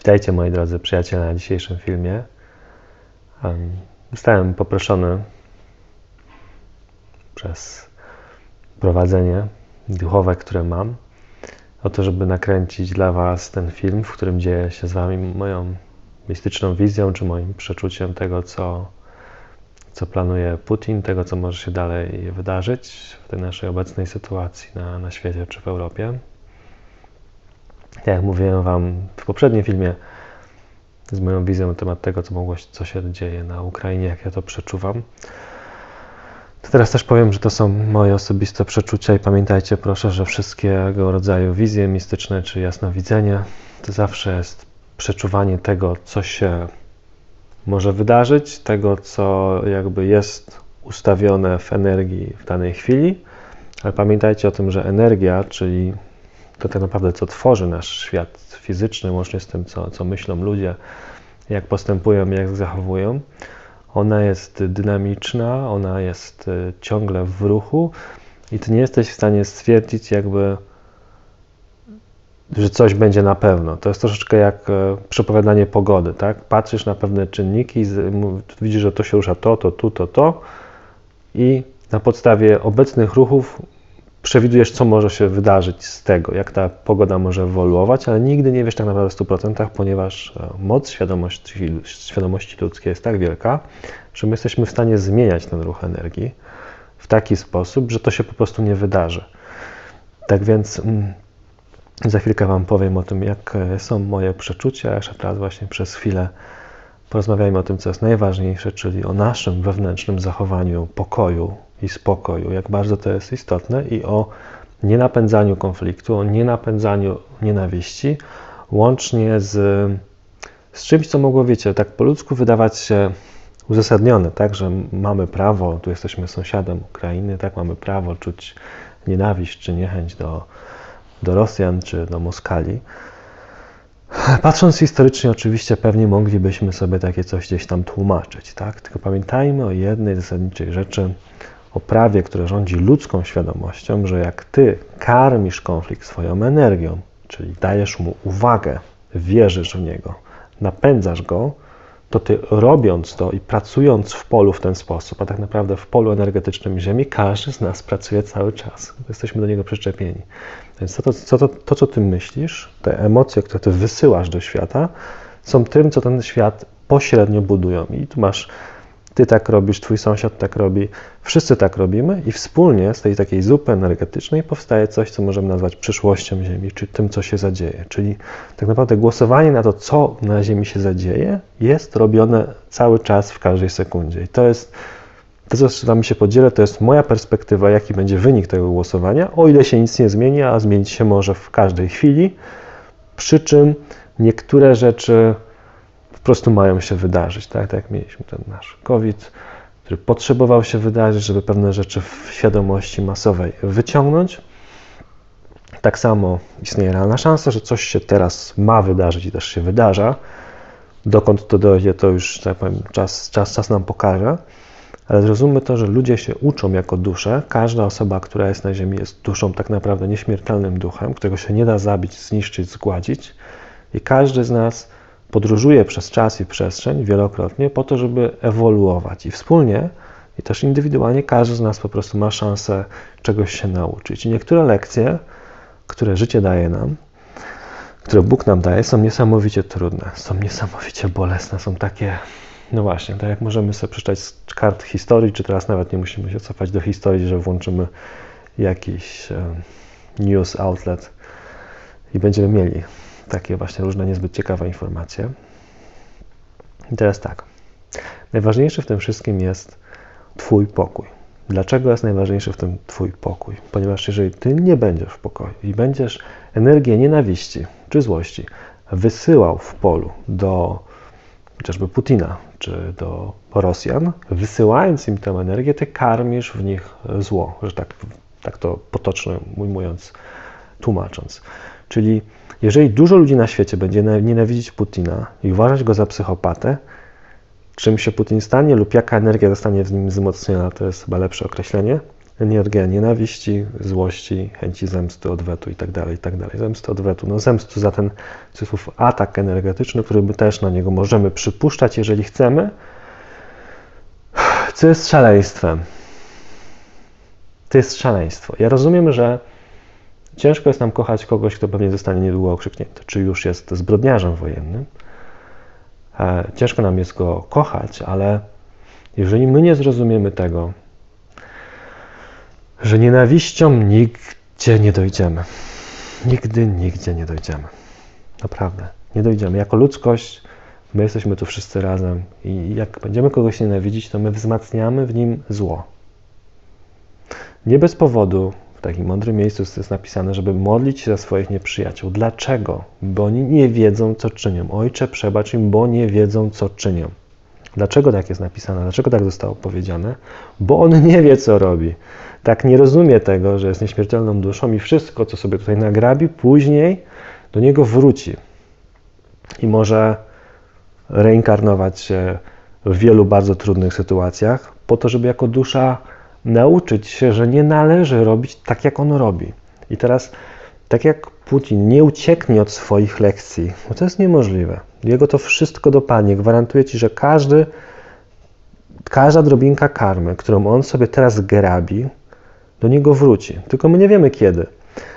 Witajcie moi drodzy przyjaciele na dzisiejszym filmie. Zostałem poproszony przez prowadzenie duchowe, które mam, o to, żeby nakręcić dla Was ten film, w którym dzieje się z Wami moją mistyczną wizją, czy moim przeczuciem tego, co, co planuje Putin, tego, co może się dalej wydarzyć w tej naszej obecnej sytuacji na, na świecie czy w Europie. Tak jak mówiłem Wam w poprzednim filmie, z moją wizją na temat tego, co mogło, co się dzieje na Ukrainie, jak ja to przeczuwam. To teraz też powiem, że to są moje osobiste przeczucia i pamiętajcie proszę, że wszystkiego rodzaju wizje mistyczne czy jasnowidzenie to zawsze jest przeczuwanie tego, co się może wydarzyć, tego, co jakby jest ustawione w energii w danej chwili, ale pamiętajcie o tym, że energia, czyli to tak naprawdę, co tworzy nasz świat fizyczny, łącznie z tym, co, co myślą ludzie, jak postępują, jak zachowują, ona jest dynamiczna, ona jest e, ciągle w ruchu i ty nie jesteś w stanie stwierdzić, jakby, że coś będzie na pewno. To jest troszeczkę jak e, przepowiadanie pogody, tak? Patrzysz na pewne czynniki, widzisz, że to się rusza to, to, tu, to, to i na podstawie obecnych ruchów przewidujesz, co może się wydarzyć z tego, jak ta pogoda może ewoluować, ale nigdy nie wiesz tak naprawdę w 100%, ponieważ e, moc świadomości, świadomości ludzkiej jest tak wielka, że my jesteśmy w stanie zmieniać ten ruch energii w taki sposób, że to się po prostu nie wydarzy. Tak więc mm, za chwilkę Wam powiem o tym, jak e, są moje przeczucia. Jeszcze teraz właśnie przez chwilę porozmawiajmy o tym, co jest najważniejsze, czyli o naszym wewnętrznym zachowaniu pokoju, i spokoju, jak bardzo to jest istotne i o nienapędzaniu konfliktu, o nienapędzaniu nienawiści, łącznie z, z czymś, co mogło, wiecie, tak po ludzku wydawać się uzasadnione, tak, że mamy prawo, tu jesteśmy sąsiadem Ukrainy, tak, mamy prawo czuć nienawiść czy niechęć do, do Rosjan czy do Moskali. Patrząc historycznie, oczywiście pewnie moglibyśmy sobie takie coś gdzieś tam tłumaczyć, tak? Tylko pamiętajmy o jednej zasadniczej rzeczy, o prawie, które rządzi ludzką świadomością, że jak ty karmisz konflikt swoją energią, czyli dajesz mu uwagę, wierzysz w niego, napędzasz go, to ty robiąc to i pracując w polu w ten sposób, a tak naprawdę w polu energetycznym Ziemi, każdy z nas pracuje cały czas. Jesteśmy do niego przyczepieni. Więc to, to, to, to, co ty myślisz, te emocje, które ty wysyłasz do świata, są tym, co ten świat pośrednio budują. I tu masz ty tak robisz, twój sąsiad tak robi, wszyscy tak robimy i wspólnie z tej takiej zupy energetycznej powstaje coś, co możemy nazwać przyszłością Ziemi, czy tym, co się zadzieje. Czyli tak naprawdę głosowanie na to, co na Ziemi się zadzieje, jest robione cały czas w każdej sekundzie. I to jest to, co z Wami się podzielę, to jest moja perspektywa, jaki będzie wynik tego głosowania, o ile się nic nie zmieni, a zmienić się może w każdej chwili. Przy czym niektóre rzeczy po prostu mają się wydarzyć, tak? tak jak mieliśmy ten nasz COVID, który potrzebował się wydarzyć, żeby pewne rzeczy w świadomości masowej wyciągnąć. Tak samo istnieje realna szansa, że coś się teraz ma wydarzyć i też się wydarza. Dokąd to dojdzie, to już tak powiem, czas, czas, czas nam pokaże. Ale zrozummy to, że ludzie się uczą jako dusze. Każda osoba, która jest na Ziemi, jest duszą tak naprawdę nieśmiertelnym duchem, którego się nie da zabić, zniszczyć, zgładzić. I każdy z nas podróżuje przez czas i przestrzeń wielokrotnie po to, żeby ewoluować i wspólnie i też indywidualnie każdy z nas po prostu ma szansę czegoś się nauczyć. I niektóre lekcje, które życie daje nam, które Bóg nam daje, są niesamowicie trudne, są niesamowicie bolesne, są takie, no właśnie, tak jak możemy sobie przeczytać z kart historii, czy teraz nawet nie musimy się cofać do historii, że włączymy jakiś news outlet i będziemy mieli takie właśnie różne niezbyt ciekawe informacje. I teraz tak. Najważniejszy w tym wszystkim jest Twój pokój. Dlaczego jest najważniejszy w tym Twój pokój? Ponieważ jeżeli Ty nie będziesz w pokoju i będziesz energię nienawiści czy złości wysyłał w polu do chociażby Putina czy do Rosjan, wysyłając im tę energię, Ty karmisz w nich zło, że tak, tak to potocznie ujmując, tłumacząc. Czyli jeżeli dużo ludzi na świecie będzie nienawidzić Putina i uważać go za psychopatę, czym się Putin stanie lub jaka energia zostanie w nim wzmocniona, to jest chyba lepsze określenie, energia nienawiści, złości, chęci zemsty, odwetu itd., itd. Zemsty, odwetu, no zemsty za ten cudzysłów atak energetyczny, który my też na niego możemy przypuszczać, jeżeli chcemy, co jest szaleństwem. To jest szaleństwo. Ja rozumiem, że ciężko jest nam kochać kogoś, kto pewnie zostanie niedługo okrzyknięty, czy już jest zbrodniarzem wojennym. E, ciężko nam jest go kochać, ale jeżeli my nie zrozumiemy tego, że nienawiścią nigdzie nie dojdziemy. Nigdy, nigdzie nie dojdziemy. Naprawdę, nie dojdziemy. Jako ludzkość my jesteśmy tu wszyscy razem i jak będziemy kogoś nienawidzić, to my wzmacniamy w nim zło. Nie bez powodu w takim mądrym miejscu jest napisane, żeby modlić się za swoich nieprzyjaciół. Dlaczego? Bo oni nie wiedzą, co czynią. Ojcze, przebacz im, bo nie wiedzą, co czynią. Dlaczego tak jest napisane? Dlaczego tak zostało powiedziane? Bo on nie wie, co robi. Tak nie rozumie tego, że jest nieśmiertelną duszą i wszystko, co sobie tutaj nagrabi, później do niego wróci. I może reinkarnować się w wielu bardzo trudnych sytuacjach, po to, żeby jako dusza nauczyć się, że nie należy robić tak, jak on robi. I teraz, tak jak Putin nie ucieknie od swoich lekcji, bo to jest niemożliwe. Jego to wszystko dopadnie. Gwarantuję ci, że każdy, każda drobinka karmy, którą on sobie teraz grabi, do niego wróci. Tylko my nie wiemy kiedy.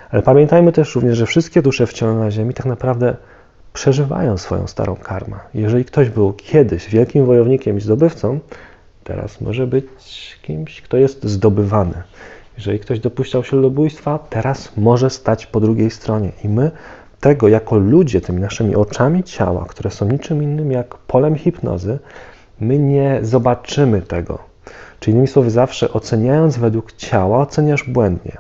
Ale pamiętajmy też również, że wszystkie dusze wciąż na Ziemi tak naprawdę przeżywają swoją starą karmę. Jeżeli ktoś był kiedyś wielkim wojownikiem i zdobywcą, teraz może być kimś, kto jest zdobywany. Jeżeli ktoś dopuszczał się ludobójstwa, teraz może stać po drugiej stronie. I my tego jako ludzie, tymi naszymi oczami ciała, które są niczym innym jak polem hipnozy, my nie zobaczymy tego. Czyli innymi słowy, zawsze oceniając według ciała, oceniasz błędnie.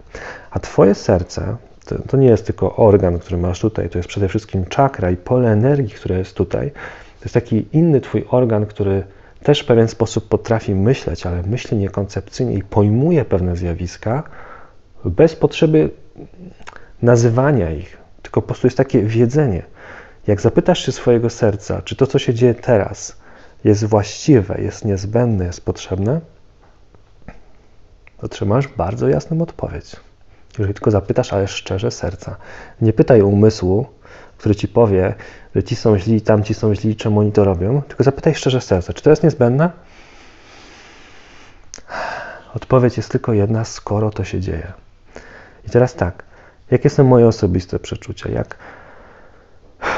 A Twoje serce to, to, nie jest tylko organ, który masz tutaj, to jest przede wszystkim czakra i pole energii, które jest tutaj. To jest taki inny Twój organ, który też w pewien sposób potrafi myśleć, ale myśli niekoncepcyjnie i pojmuje pewne zjawiska bez potrzeby nazywania ich, tylko po prostu jest takie wiedzenie. Jak zapytasz się swojego serca, czy to, co się dzieje teraz, jest właściwe, jest niezbędne, jest potrzebne, otrzymasz bardzo jasną odpowiedź. Jeżeli tylko zapytasz, ale szczerze serca. Nie pytaj umysłu, który ci powie, że ci są źli, tamci są źli, czemu oni to robią, tylko zapytaj szczerze serca, czy to jest niezbędne? Odpowiedź jest tylko jedna, skoro to się dzieje. I teraz tak, jakie są moje osobiste przeczucia? Jak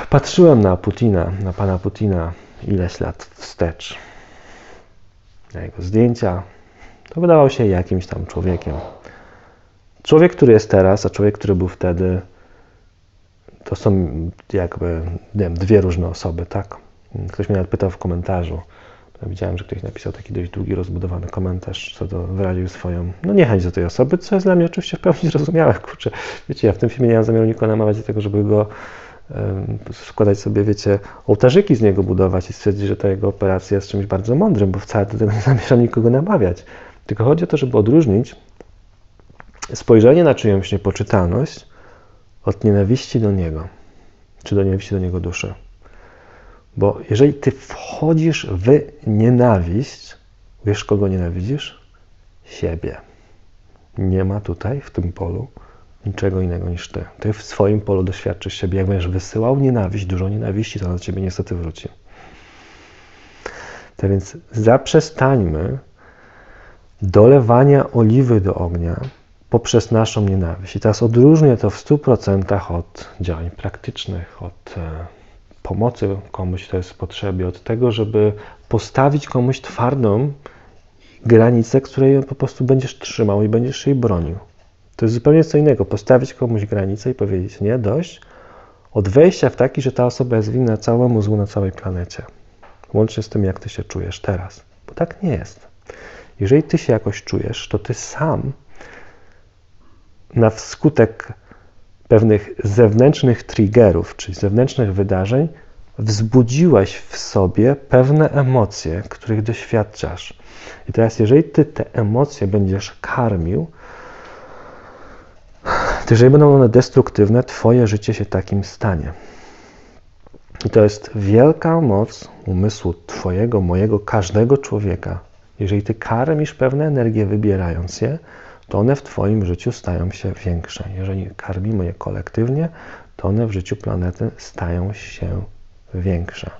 patrzyłem na Putina, na pana Putina ileś lat wstecz, na jego zdjęcia, to wydawał się jakimś tam człowiekiem. Człowiek, który jest teraz, a człowiek, który był wtedy, to są jakby nie wiem, dwie różne osoby, tak? Ktoś mnie nawet pytał w komentarzu. Widziałem, że ktoś napisał taki dość długi, rozbudowany komentarz, co do wyraził swoją no niechęć do tej osoby, co jest dla mnie oczywiście w pełni zrozumiałe. Kurczę, wiecie, ja w tym filmie nie mam zamiaru nikogo namawiać do tego, żeby go składać sobie, wiecie, ołtarzyki z niego budować i stwierdzić, że ta jego operacja jest czymś bardzo mądrym, bo wcale do tego nie zamierzam nikogo namawiać. Tylko chodzi o to, żeby odróżnić spojrzenie na czyjąś niepoczytalność od nienawiści do Niego, czy do nienawiści do Niego duszy. Bo jeżeli Ty wchodzisz w nienawiść, wiesz kogo nienawidzisz? Siebie. Nie ma tutaj, w tym polu, niczego innego niż Ty. Ty w swoim polu doświadczysz siebie. Jak będziesz wysyłał nienawiść, dużo nienawiści, to na Ciebie niestety wróci. Tak więc zaprzestańmy dolewania oliwy do ognia poprzez naszą nienawiść. I teraz odróżnię to w 100% od działań praktycznych, od e, pomocy komuś, kto jest w potrzebie, od tego, żeby postawić komuś twardą granicę, której po prostu będziesz trzymał i będziesz jej bronił. To jest zupełnie co innego. Postawić komuś granicę i powiedzieć nie, dość, od wejścia w taki, że ta osoba jest winna całemu złu na całej planecie. Łącznie z tym, jak ty się czujesz teraz. Bo tak nie jest. Jeżeli ty się jakoś czujesz, to ty sam na wskutek pewnych zewnętrznych triggerów, czyli zewnętrznych wydarzeń, wzbudziłeś w sobie pewne emocje, których doświadczasz. I teraz, jeżeli ty te emocje będziesz karmił, to jeżeli będą one destruktywne, twoje życie się takim stanie. I to jest wielka moc umysłu twojego, mojego, każdego człowieka. Jeżeli ty karmisz pewne energie, wybierając je, to one w Twoim życiu stają się większe. Jeżeli karmimy je kolektywnie, to one w życiu planety stają się większe.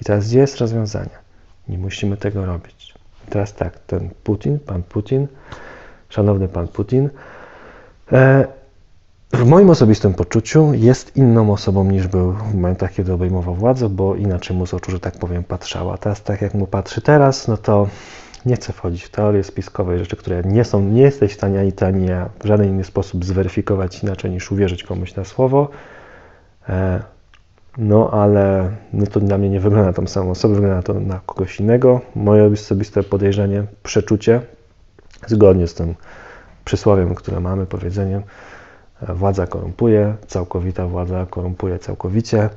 I teraz gdzie jest rozwiązanie? Nie musimy tego robić. I teraz tak, ten Putin, pan Putin, szanowny pan Putin, e, w moim osobistym poczuciu jest inną osobą niż był w momentach, kiedy obejmował władzę, bo inaczej mu z oczu, że tak powiem, patrzała. Teraz tak jak mu patrzy teraz, no to nie chcę wchodzić w teorie spiskowe, rzeczy, które nie są, nie jesteś w stanie ani ty, ani ja w żaden inny sposób zweryfikować inaczej niż uwierzyć komuś na słowo. E, no ale no to dla mnie nie wygląda na tą samą osobę, wygląda to na kogoś innego. Moje osobiste podejrzenie, przeczucie, zgodnie z tym przysłowiem, które mamy, powiedzeniem, władza korumpuje, całkowita władza korumpuje całkowicie.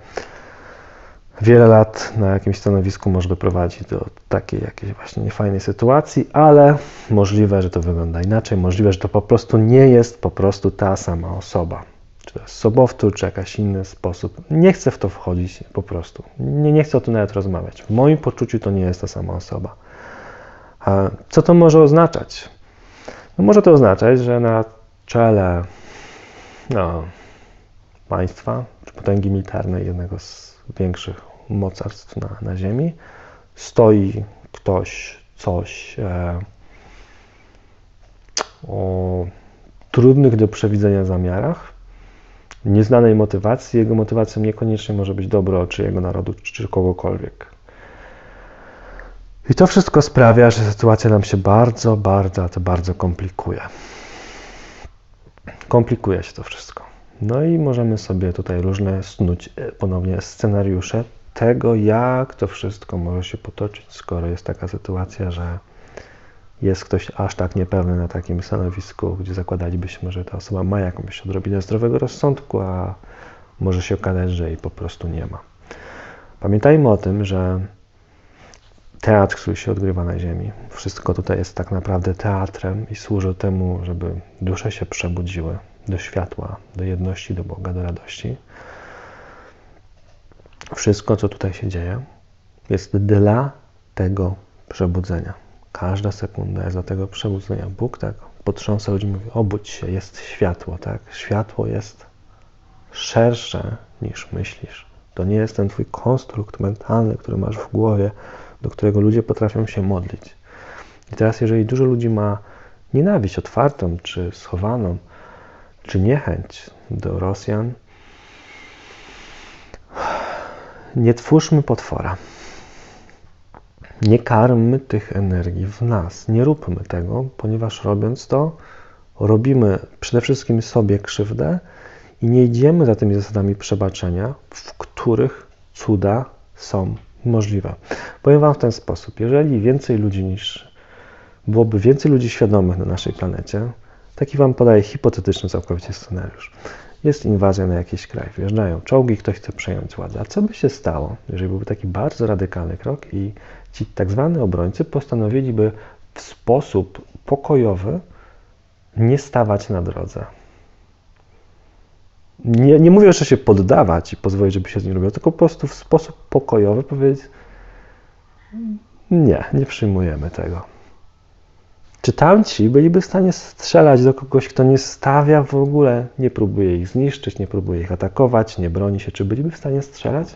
Wiele lat na jakimś stanowisku może doprowadzić do takiej jakiejś właśnie niefajnej sytuacji, ale możliwe, że to wygląda inaczej, możliwe, że to po prostu nie jest po prostu ta sama osoba czy to jest sobowtór, czy jakiś inny sposób. Nie chcę w to wchodzić po prostu. Nie, nie chcę o tym nawet rozmawiać. W moim poczuciu to nie jest ta sama osoba. A co to może oznaczać? No może to oznaczać, że na czele no, państwa, czy potęgi militarnej, jednego z większych mocarstw na, na Ziemi, stoi ktoś, coś e, o trudnych do przewidzenia zamiarach, nieznanej motywacji. Jego motywacją niekoniecznie może być dobro czy jego narodu, czy kogokolwiek. I to wszystko sprawia, że sytuacja nam się bardzo, bardzo, to bardzo komplikuje. Komplikuje się to wszystko. No i możemy sobie tutaj różne snuć e, ponownie scenariusze tego, jak to wszystko może się potoczyć, skoro jest taka sytuacja, że jest ktoś aż tak niepewny na takim stanowisku, gdzie zakładalibyśmy, że ta osoba ma jakąś odrobinę zdrowego rozsądku, a może się okazać, że jej po prostu nie ma. Pamiętajmy o tym, że teatr, który się odgrywa na Ziemi, wszystko tutaj jest tak naprawdę teatrem i służy temu, żeby dusze się przebudziły do światła, do jedności, do Boga, do radości. Wszystko, co tutaj się dzieje, jest dla tego przebudzenia. Każda sekunda jest dla tego przebudzenia. Bóg tak potrząsa ludzi, mówi, obudź się, jest światło, tak? Światło jest szersze niż myślisz. To nie jest ten twój konstrukt mentalny, który masz w głowie, do którego ludzie potrafią się modlić. I teraz, jeżeli dużo ludzi ma nienawiść otwartą, czy schowaną, czy niechęć do Rosjan, nie twórzmy potwora. Nie karmmy tych energii w nas. Nie róbmy tego, ponieważ robiąc to, robimy przede wszystkim sobie krzywdę i nie idziemy za tymi zasadami przebaczenia, w których cuda są możliwe. Powiem Wam w ten sposób: jeżeli więcej ludzi niż byłoby więcej ludzi świadomych na naszej planecie, taki Wam podaję hipotetyczny całkowicie scenariusz. Jest inwazja na jakiś kraj, wjeżdżają czołgi, ktoś chce przejąć władzę. A co by się stało, jeżeli byłby taki bardzo radykalny krok i ci tak zwani obrońcy postanowiliby w sposób pokojowy nie stawać na drodze. Nie, nie mówię, że się poddawać i pozwolić, żeby się z nim robiło, tylko po prostu w sposób pokojowy powiedzieć nie, nie przyjmujemy tego. Czy tamci byliby w stanie strzelać do kogoś, kto nie stawia w ogóle, nie próbuje ich zniszczyć, nie próbuje ich atakować, nie broni się? Czy byliby w stanie strzelać?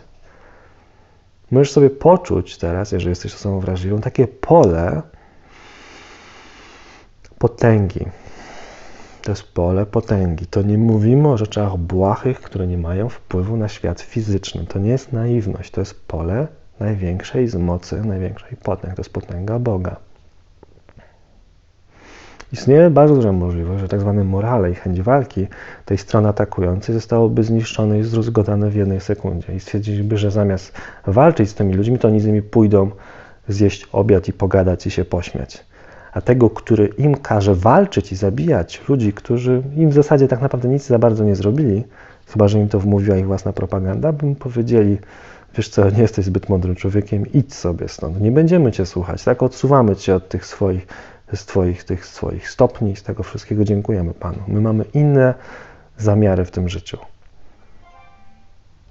Możesz sobie poczuć teraz, jeżeli jesteś osobą wrażliwą, takie pole potęgi. To jest pole potęgi. To nie mówimy o rzeczach błahych, które nie mają wpływu na świat fizyczny. To nie jest naiwność. To jest pole największej z mocy, największej potęgi. To jest potęga Boga. Istnieje bardzo duża możliwość, że tak zwane morale i chęć walki tej strony atakującej zostałoby zniszczone i zdruzgotane w jednej sekundzie. I stwierdziliby, że zamiast walczyć z tymi ludźmi, to oni z nimi pójdą zjeść obiad i pogadać i się pośmiać. A tego, który im każe walczyć i zabijać ludzi, którzy im w zasadzie tak naprawdę nic za bardzo nie zrobili, chyba że im to wmówiła ich własna propaganda, bym powiedzieli, wiesz co, nie jesteś zbyt mądrym człowiekiem, idź sobie stąd, nie będziemy cię słuchać, tak odsuwamy cię od tych swoich z Twoich tych swoich stopni, z tego wszystkiego dziękujemy Panu. My mamy inne zamiary w tym życiu.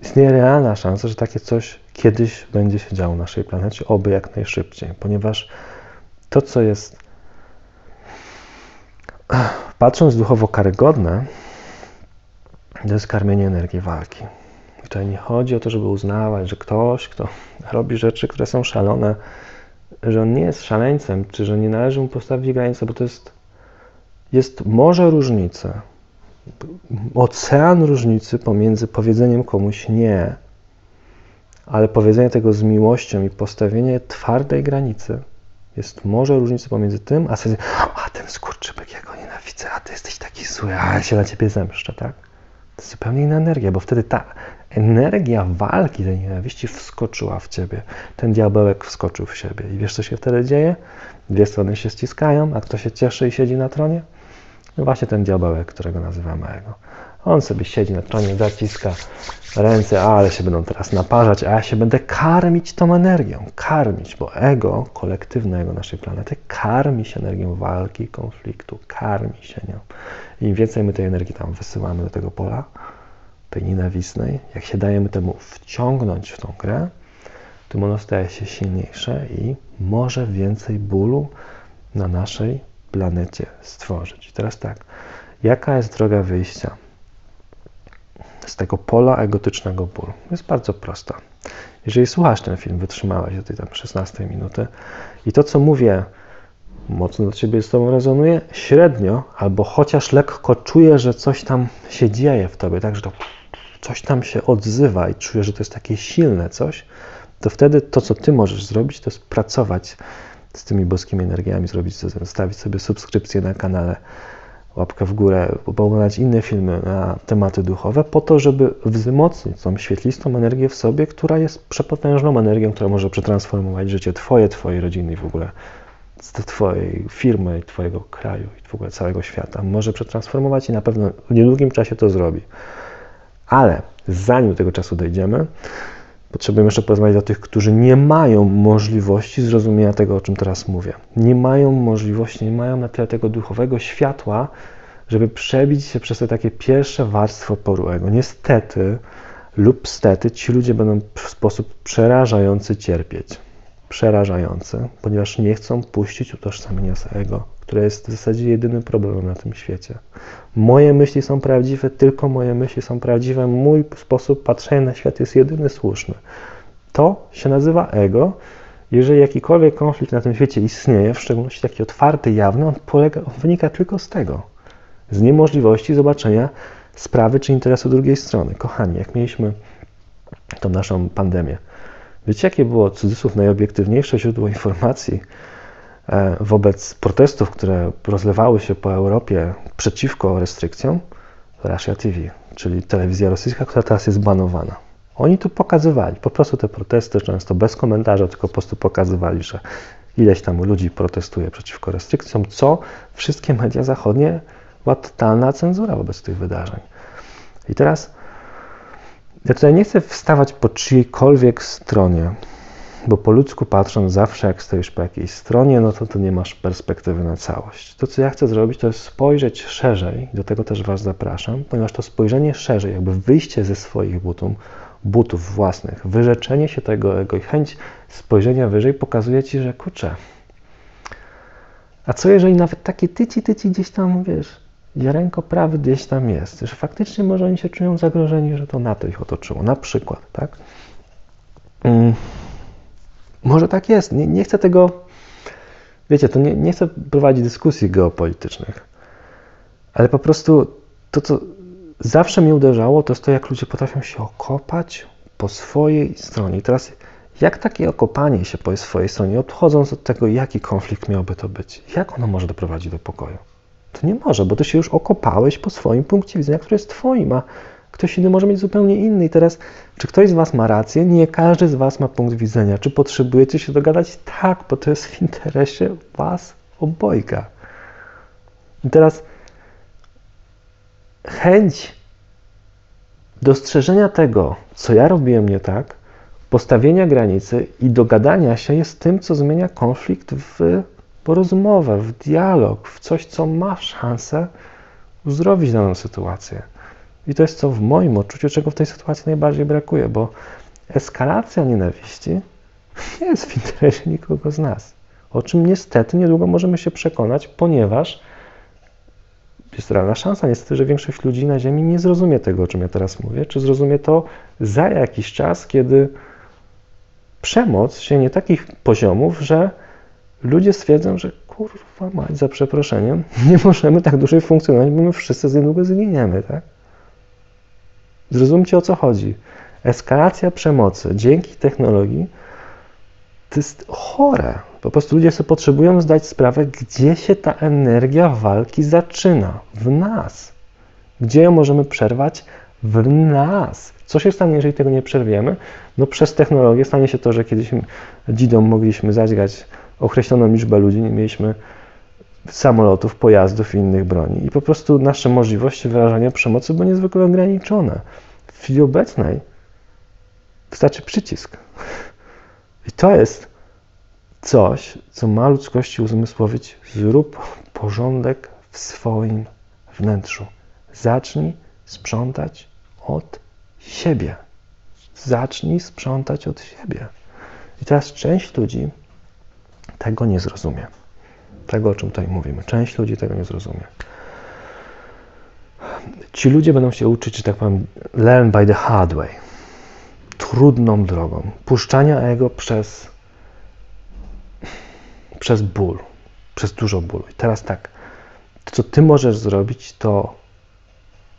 Istnieje realna szansa, że takie coś kiedyś będzie się działo na naszej planecie, oby jak najszybciej, ponieważ to, co jest patrząc duchowo karygodne, to jest karmienie energii walki. I Tutaj nie chodzi o to, żeby uznawać, że ktoś, kto robi rzeczy, które są szalone, że on nie jest szaleńcem, czy że nie należy mu postawić granicy, bo to jest, jest morze różnicy, ocean różnicy pomiędzy powiedzeniem komuś nie, ale powiedzenie tego z miłością i postawienie twardej granicy. Jest morze różnicy pomiędzy tym, a sobie, a ten skurczybyk, ja go nienawidzę, a ty jesteś taki zły, a ja się na ciebie zemszczę, tak? To jest zupełnie inna energia, bo wtedy ta energia walki, tej nienawiści wskoczyła w ciebie. Ten diabełek wskoczył w siebie. I wiesz, co się wtedy dzieje? Dwie strony się ściskają, a kto się cieszy i siedzi na tronie? No właśnie ten diabełek, którego nazywamy ego. On sobie siedzi na tronie, zaciska ręce, ale się będą teraz naparzać, a ja się będę karmić tą energią. Karmić, bo ego, kolektywne ego naszej planety, karmi się energią walki, konfliktu, karmi się nią. Im więcej my tej energii tam wysyłamy do tego pola, tej nienawistnej, jak się dajemy temu wciągnąć w tą grę, tym ono staje się silniejsze i może więcej bólu na naszej planecie stworzyć. I teraz tak, jaka jest droga wyjścia z tego pola egotycznego bólu? Jest bardzo prosta. Jeżeli słuchasz ten film, wytrzymałeś do tej tam 16 minuty i to, co mówię, mocno do Ciebie z Tobą rezonuje, średnio albo chociaż lekko czuję, że coś tam się dzieje w Tobie, tak, że to coś tam się odzywa i czuję, że to jest takie silne coś, to wtedy to, co Ty możesz zrobić, to jest pracować z tymi boskimi energiami, zrobić, zostawić sobie subskrypcję na kanale, łapkę w górę, oglądać inne filmy na tematy duchowe, po to, żeby wzmocnić tą świetlistą energię w sobie, która jest przepotężną energią, która może przetransformować życie Twoje, Twojej rodziny i w ogóle Twojej firmy, Twojego kraju i w ogóle całego świata. Może przetransformować i na pewno w niedługim czasie to zrobi. Ale zanim do tego czasu dojdziemy, potrzebujemy jeszcze porozmawiać o tych, którzy nie mają możliwości zrozumienia tego, o czym teraz mówię. Nie mają możliwości, nie mają na tyle tego duchowego światła, żeby przebić się przez te takie pierwsze warstwy oporu ego. Niestety lub stety ci ludzie będą w sposób przerażający cierpieć. Przerażający, ponieważ nie chcą puścić utożsamienia z ego, które jest w zasadzie jedynym problemem na tym świecie. Moje myśli są prawdziwe, tylko moje myśli są prawdziwe, mój sposób patrzenia na świat jest jedyny słuszny. To się nazywa ego. Jeżeli jakikolwiek konflikt na tym świecie istnieje, w szczególności taki otwarty, jawny, on, polega, on wynika tylko z tego. Z niemożliwości zobaczenia sprawy czy interesu drugiej strony. Kochani, jak mieliśmy tą naszą pandemię, wiecie jakie było cudzysłów najobiektywniejsze źródło informacji E, wobec protestów, które rozlewały się po Europie przeciwko restrykcjom, Russia TV, czyli telewizja rosyjska, która teraz jest banowana. Oni tu pokazywali po prostu te protesty, często bez komentarza, tylko po prostu pokazywali, że ileś tam ludzi protestuje przeciwko restrykcjom, co wszystkie media zachodnie była totalna cenzura wobec tych wydarzeń. I teraz ja tutaj nie chcę wstawać po czyjejkolwiek stronie, bo po ludzku patrząc, zawsze jak stoisz po jakiejś stronie, no to tu nie masz perspektywy na całość. To, co ja chcę zrobić, to jest spojrzeć szerzej, do tego też Was zapraszam, ponieważ to spojrzenie szerzej, jakby wyjście ze swoich butów, butów własnych, wyrzeczenie się tego ego i chęć spojrzenia wyżej pokazuje Ci, że kurczę, a co jeżeli nawet takie tyci, tyci gdzieś tam, wiesz, ziarenko prawy gdzieś tam jest, że faktycznie może oni się czują zagrożeni, że to NATO ich otoczyło, na przykład, tak? Mm. Może tak jest. Nie, nie chcę tego. Wiecie, to nie, nie chcę prowadzić dyskusji geopolitycznych, ale po prostu to, co zawsze mnie uderzało, to jest to, jak ludzie potrafią się okopać po swojej stronie. I teraz, jak takie okopanie się po swojej stronie, odchodząc od tego, jaki konflikt miałby to być, jak ono może doprowadzić do pokoju? To nie może, bo ty się już okopałeś po swoim punkcie widzenia, który jest twoim, a Ktoś inny może mieć zupełnie inny. I teraz, czy ktoś z Was ma rację? Nie każdy z Was ma punkt widzenia. Czy potrzebujecie się dogadać? Tak, bo to jest w interesie Was obojga. I teraz chęć dostrzeżenia tego, co ja robiłem nie tak, postawienia granicy i dogadania się jest tym, co zmienia konflikt w rozmowę, w dialog, w coś, co ma szansę uzdrowić daną sytuację. I to jest co w moim odczuciu, czego w tej sytuacji najbardziej brakuje, bo eskalacja nienawiści nie jest w interesie nikogo z nas. O czym niestety niedługo możemy się przekonać, ponieważ jest realna szansa niestety, że większość ludzi na Ziemi nie zrozumie tego, o czym ja teraz mówię, czy zrozumie to za jakiś czas, kiedy przemoc sięgnie takich poziomów, że ludzie stwierdzą, że kurwa mać, za przeproszeniem, nie możemy tak dłużej funkcjonować, bo my wszyscy za niedługo zginiemy, tak? Zrozumcie o co chodzi. Eskalacja przemocy dzięki technologii to jest chore. Po prostu ludzie sobie potrzebują zdać sprawę, gdzie się ta energia walki zaczyna. W nas. Gdzie ją możemy przerwać? W nas. Co się stanie, jeżeli tego nie przerwiemy? No przez technologię stanie się to, że kiedyś dzidą mogliśmy zadźgać określoną liczbę ludzi, nie mieliśmy samolotów, pojazdów i innych broni. I po prostu nasze możliwości wyrażania przemocy były niezwykle ograniczone. W chwili obecnej wystarczy przycisk. I to jest coś, co ma ludzkości uzmysłowić. Zrób porządek w swoim wnętrzu. Zacznij sprzątać od siebie. Zacznij sprzątać od siebie. I teraz część ludzi tego nie zrozumie. Tego, o czym tutaj mówimy. Część ludzi tego nie zrozumie. Ci ludzie będą się uczyć, że tak powiem, learn by the hard way. Trudną drogą. Puszczania ego przez, przez ból. Przez dużo bólu. I teraz tak, co ty możesz zrobić, to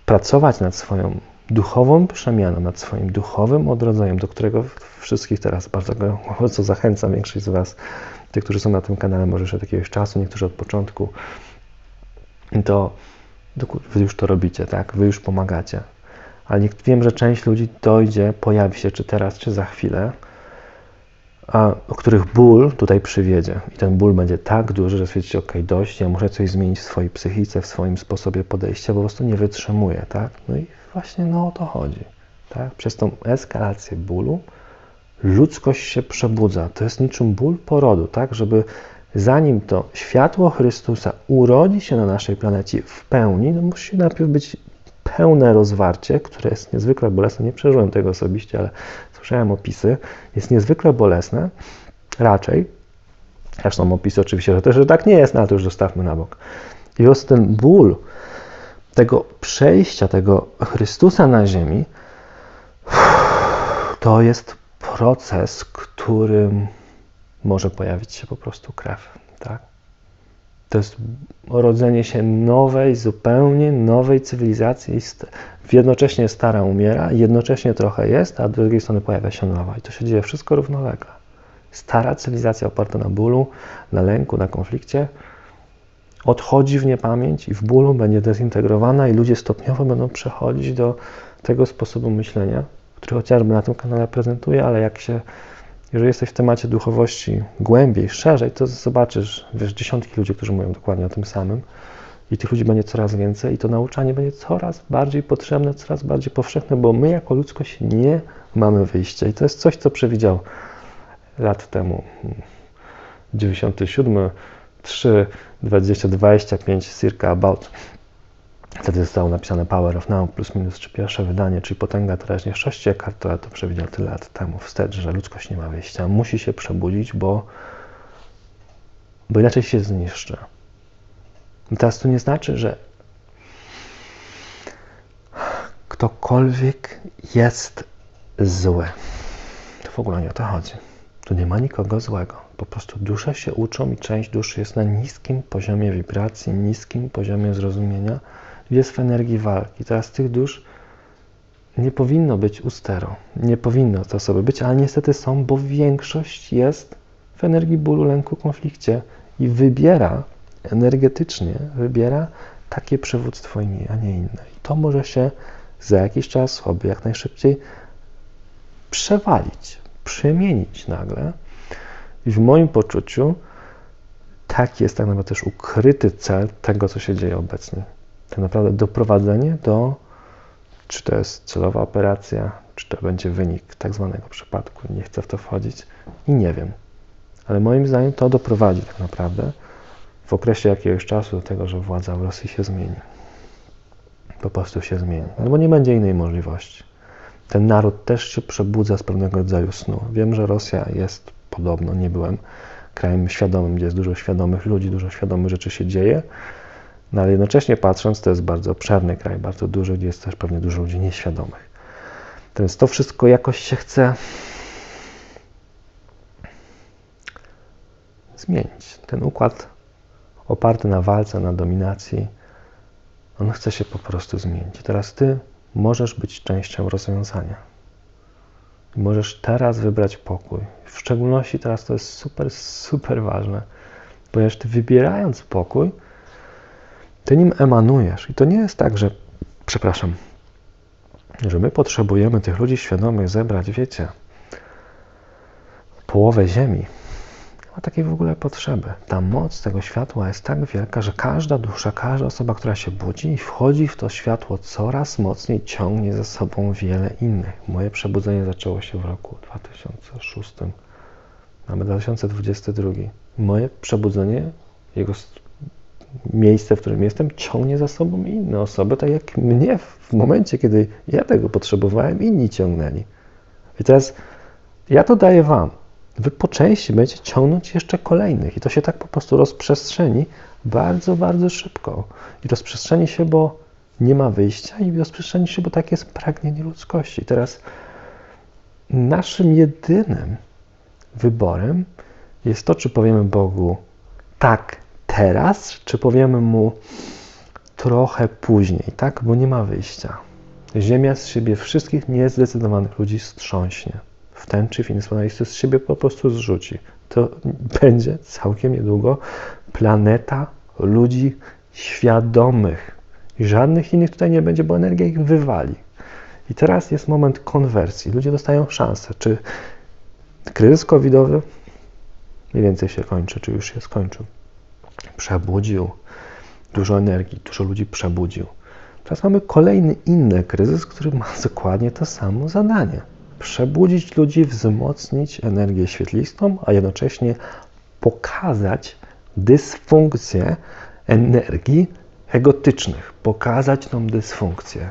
pracować nad swoją duchową przemianą, nad swoim duchowym odrodzeniem, do którego wszystkich teraz bardzo gorąco zachęcam, większość z Was tych, którzy są na tym kanale, może już od jakiegoś czasu, niektórzy od początku, to, to wy już to robicie, tak? Wy już pomagacie. Ale wiem, że część ludzi dojdzie, pojawi się, czy teraz, czy za chwilę, a, o których ból tutaj przywiedzie. I ten ból będzie tak duży, że stwierdzicie, ok, dość, ja muszę coś zmienić w swojej psychice, w swoim sposobie podejścia, po prostu nie wytrzymuję, tak? No i właśnie no o to chodzi, tak? Przez tą eskalację bólu ludzkość się przebudza. To jest niczym ból porodu, tak? Żeby zanim to światło Chrystusa urodzi się na naszej planecie w pełni, no musi najpierw być pełne rozwarcie, które jest niezwykle bolesne. Nie przeżyłem tego osobiście, ale słyszałem opisy. Jest niezwykle bolesne, raczej. Zresztą opisy oczywiście, że też że tak nie jest, no ale to już zostawmy na bok. I po ten ból tego przejścia, tego Chrystusa na ziemi, to jest proces, którym może pojawić się po prostu krew. Tak? To jest rodzenie się nowej, zupełnie nowej cywilizacji. Jednocześnie stara umiera, jednocześnie trochę jest, a z drugiej strony pojawia się nowa. I to się dzieje wszystko równolegle. Stara cywilizacja oparta na bólu, na lęku, na konflikcie odchodzi w niepamięć i w bólu będzie dezintegrowana i ludzie stopniowo będą przechodzić do tego sposobu myślenia, który chociażby na tym kanale prezentuję, ale jak się, jeżeli jesteś w temacie duchowości głębiej, szerzej, to zobaczysz, wiesz, dziesiątki ludzi, którzy mówią dokładnie o tym samym i tych ludzi będzie coraz więcej i to nauczanie będzie coraz bardziej potrzebne, coraz bardziej powszechne, bo my jako ludzkość nie mamy wyjścia. I to jest coś, co przewidział lat temu 97, 3, 20, 25, circa about Wtedy zostało napisane Power of Now plus minus, czy pierwsze wydanie, czyli potęga teraźniejszości. Eckhart Tolle to przewidział tyle lat temu wstecz, że ludzkość nie ma wyjścia. Musi się przebudzić, bo, bo inaczej się zniszczy. I teraz to nie znaczy, że ktokolwiek jest zły. To w ogóle nie o to chodzi. Tu nie ma nikogo złego. Po prostu dusze się uczą i część duszy jest na niskim poziomie wibracji, niskim poziomie zrozumienia jest w energii walki. Teraz tych dusz nie powinno być u stero. Nie powinno te osoby być, ale niestety są, bo większość jest w energii bólu, lęku, konflikcie i wybiera energetycznie, wybiera takie przywództwo, a nie inne. I to może się za jakiś czas, oby jak najszybciej, przewalić, przemienić nagle. I w moim poczuciu taki jest tak naprawdę też ukryty cel tego, co się dzieje obecnie tak naprawdę doprowadzenie do, czy to jest celowa operacja, czy to będzie wynik tak zwanego przypadku. Nie chcę w to wchodzić i nie wiem. Ale moim zdaniem to doprowadzi tak naprawdę w okresie jakiegoś czasu do tego, że władza w Rosji się zmieni. Po prostu się zmieni. No bo nie będzie innej możliwości. Ten naród też się przebudza z pewnego rodzaju snu. Wiem, że Rosja jest podobno, nie byłem krajem świadomym, gdzie jest dużo świadomych ludzi, dużo świadomych rzeczy się dzieje, No ale jednocześnie patrząc, to jest bardzo obszerny kraj, bardzo duży, gdzie jest też pewnie dużo ludzi nieświadomych. Więc to wszystko jakoś się chce zmienić. Ten układ oparty na walce, na dominacji, on chce się po prostu zmienić. Teraz ty możesz być częścią rozwiązania. Możesz teraz wybrać pokój. W szczególności teraz to jest super, super ważne, ponieważ ty wybierając pokój, ty nim emanujesz. I to nie jest tak, że, przepraszam, że my potrzebujemy tych ludzi świadomych zebrać, wiecie, połowę Ziemi. Nie ma takiej w ogóle potrzeby. Ta moc tego światła jest tak wielka, że każda dusza, każda osoba, która się budzi i wchodzi w to światło coraz mocniej, ciągnie ze sobą wiele innych. Moje przebudzenie zaczęło się w roku 2006, mamy 2022. Moje przebudzenie, jego miejsce, w którym jestem, ciągnie za sobą inne osoby, tak jak mnie w momencie, kiedy ja tego potrzebowałem, inni ciągnęli. I teraz ja to daję Wam. Wy po części będziecie ciągnąć jeszcze kolejnych i to się tak po prostu rozprzestrzeni bardzo, bardzo szybko. I rozprzestrzeni się, bo nie ma wyjścia i rozprzestrzeni się, bo takie jest pragnienie ludzkości. Teraz naszym jedynym wyborem jest to, czy powiemy Bogu tak teraz, czy powiemy Mu trochę później, tak? Bo nie ma wyjścia. Ziemia z siebie wszystkich niezdecydowanych ludzi strząśnie w ten czy w inny sposób, z siebie po prostu zrzuci. To będzie całkiem niedługo planeta ludzi świadomych. I żadnych innych tutaj nie będzie, bo energia ich wywali. I teraz jest moment konwersji. Ludzie dostają szansę. Czy kryzys covidowy mniej więcej się kończy, czy już się skończył? Przebudził dużo energii, dużo ludzi przebudził. Teraz mamy kolejny inny kryzys, który ma dokładnie to samo zadanie. Przebudzić ludzi, wzmocnić energię świetlistą, a jednocześnie pokazać dysfunkcję energii egotycznych, pokazać tą dysfunkcję.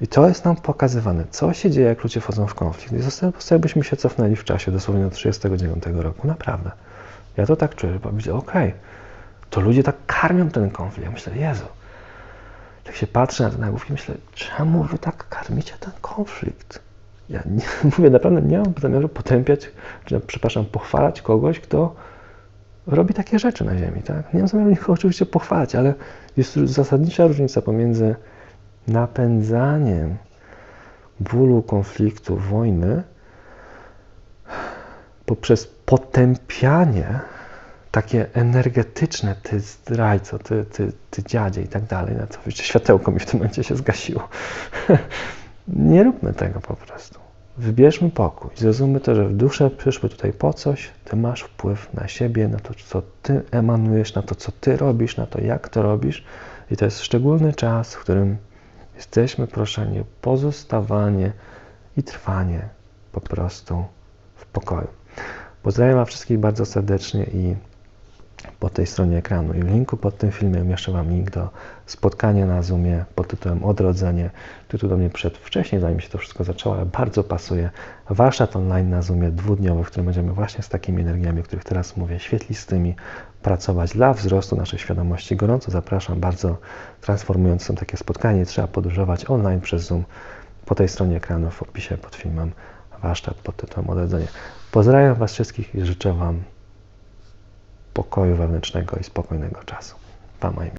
I to jest nam pokazywane, co się dzieje, jak ludzie wchodzą w konflikt. I prostu jakbyśmy się cofnęli w czasie, dosłownie do 1939 roku. Naprawdę. Ja to tak czuję, że myślę, okej, to ludzie tak karmią ten konflikt. Ja myślę, Jezu, tak się patrzę na te nagłówki, myślę, czemu wy tak karmicie ten konflikt? Ja nie, mówię, naprawdę nie mam zamiaru potępiać, czy przepraszam, pochwalać kogoś, kto robi takie rzeczy na ziemi, tak? Nie mam zamiaru nikogo oczywiście pochwalać, ale jest zasadnicza różnica pomiędzy napędzaniem bólu, konfliktu, wojny poprzez potępianie takie energetyczne, ty zdrajco, ty, ty, ty dziadzie i tak dalej. No to wiecie, światełko mi w tym momencie się zgasiło. Nie róbmy tego po prostu. Wybierzmy pokój. Zrozummy to, że w duszę przyszły tutaj po coś. Ty masz wpływ na siebie, na to, co ty emanujesz, na to, co ty robisz, na to, jak to robisz. I to jest szczególny czas, w którym jesteśmy proszeni o pozostawanie i trwanie po prostu w pokoju. Pozdrawiam wszystkich bardzo serdecznie i po tej stronie ekranu i w linku pod tym filmem umieszczę Wam link do spotkania na Zoomie pod tytułem Odrodzenie. Tytuł do mnie przed wcześniej, zanim się to wszystko zaczęło, ale bardzo pasuje. Warsztat online na Zoomie dwudniowy, w którym będziemy właśnie z takimi energiami, o których teraz mówię, świetlistymi, pracować dla wzrostu naszej świadomości. Gorąco zapraszam, bardzo transformujące są takie spotkanie. Trzeba podróżować online przez Zoom po tej stronie ekranu w opisie pod filmem warsztat pod tytułem Odrodzenie. Pozdrawiam Was wszystkich i życzę Wam pokoju wewnętrznego i spokojnego czasu. Pa, moi.